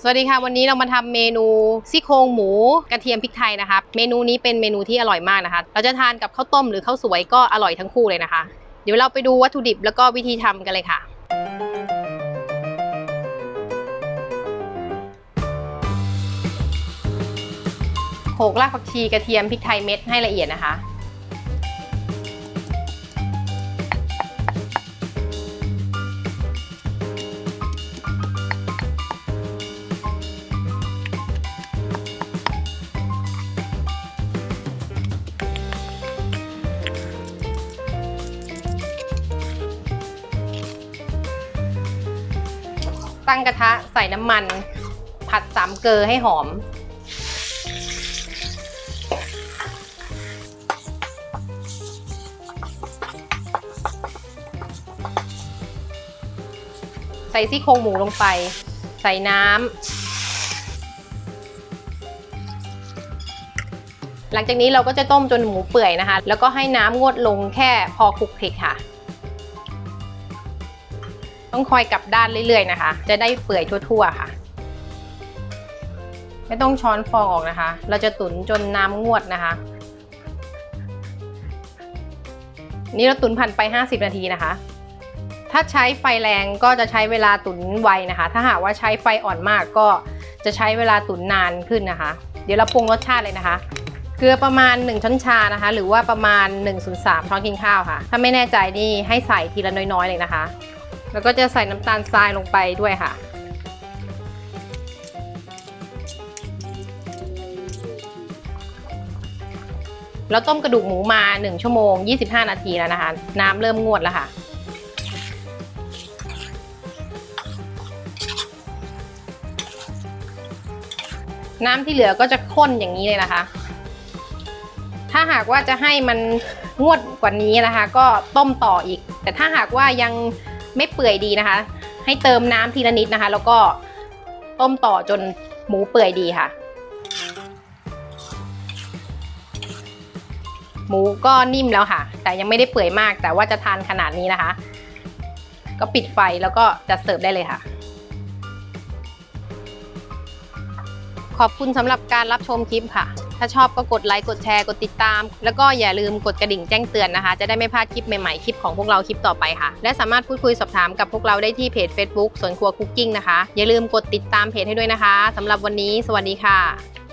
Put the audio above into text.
สวัสดีค่ะ วันนี้เรามาทำเมนูซี่โครงหมูกระเทียมพริกไทยนะคะเมนูนี้เป็นเมนูที่อร่อยมากนะคะ เราจะทานกับข้าวต้มหรือข้าวสวยก็อร่อยทั้งคู่เลยนะคะ เดี๋ยวเราไปดูวัตถุดิบแล้วก็วิธีทำกันเลยค่ะ โขลกรากผักชีกระเทียมพริกไทยเม็ดให้ละเอียดนะคะ ตั้งกระทะใส่น้ำมัน ผัดสามเกลือให้หอม ใส่ซี่โครงหมูลงไป ใส่น้ำหลังจากนี้เราก็จะต้มจนหมูเปื่อยนะคะ แล้วก็ให้น้ำงวดลงแค่พอคลุกคลิกค่ะ ต้องคอยกลับด้านเรื่อยๆนะคะ จะได้เปื่อยทั่ว ๆ ค่ะ ไม่ต้องช้อนฟองออกนะคะ เราจะตุ๋นจนน้ำงวดนะคะ นี่เราตุ๋นผ่านไป 50 นาทีนะคะ ถ้าใช้ไฟแรงก็จะใช้เวลาตุ๋นไวนะคะ ถ้าหากว่าใช้ไฟอ่อนมากก็จะใช้เวลาตุ๋นนานขึ้นนะคะ เดี๋ยวเราปรุงรสชาติเลยนะคะเกลือประมาณ 1 ช้อนชานะคะ หรือว่าประมาณ1-3ช้อนกินข้าวค่ะ ถ้าไม่แน่ใจนี่ให้ใส่ทีละน้อยๆเลยนะคะ แล้วก็จะใส่น้ำตาลทรายลงไปด้วยค่ะ แล้วต้มกระดูกหมูมา 1 ชั่วโมง 25 นาทีแล้วนะคะ น้ำเริ่มงวดแล้วค่ะน้ำที่เหลือก็จะข้นอย่างนี้เลยนะคะ ถ้าหากว่าจะให้มันงวดกว่านี้นะคะ ก็ต้มต่ออีก แต่ถ้าหากว่ายัง ไม่เปื่อยดีนะคะ ให้เติมน้ำทีละนิดนะคะ แล้วก็ต้มต่อจนหมูเปื่อยดีค่ะ หมูก็นิ่มแล้วค่ะ แต่ยังไม่ได้เปื่อยมาก แต่ว่าจะทานขนาดนี้นะคะ ก็ปิดไฟแล้วก็จะเสิร์ฟได้เลยค่ะ ขอบคุณสำหรับการรับชมคลิปค่ะ ถ้าชอบก็กดไลค์กดแชร์กดติดตาม แล้วก็อย่าลืมกดกระดิ่งแจ้งเตือนนะคะ จะได้ไม่พลาดคลิปใหม่ๆคลิปของพวกเราคลิปต่อไปค่ะ และสามารถพูดคุยสอบถามกับพวกเราได้ที่เพจ Facebook สวนครัวคุกกิ้งนะคะ อย่าลืมกดติดตามเพจให้ด้วยนะคะสำหรับวันนี้ สวัสดีค่ะ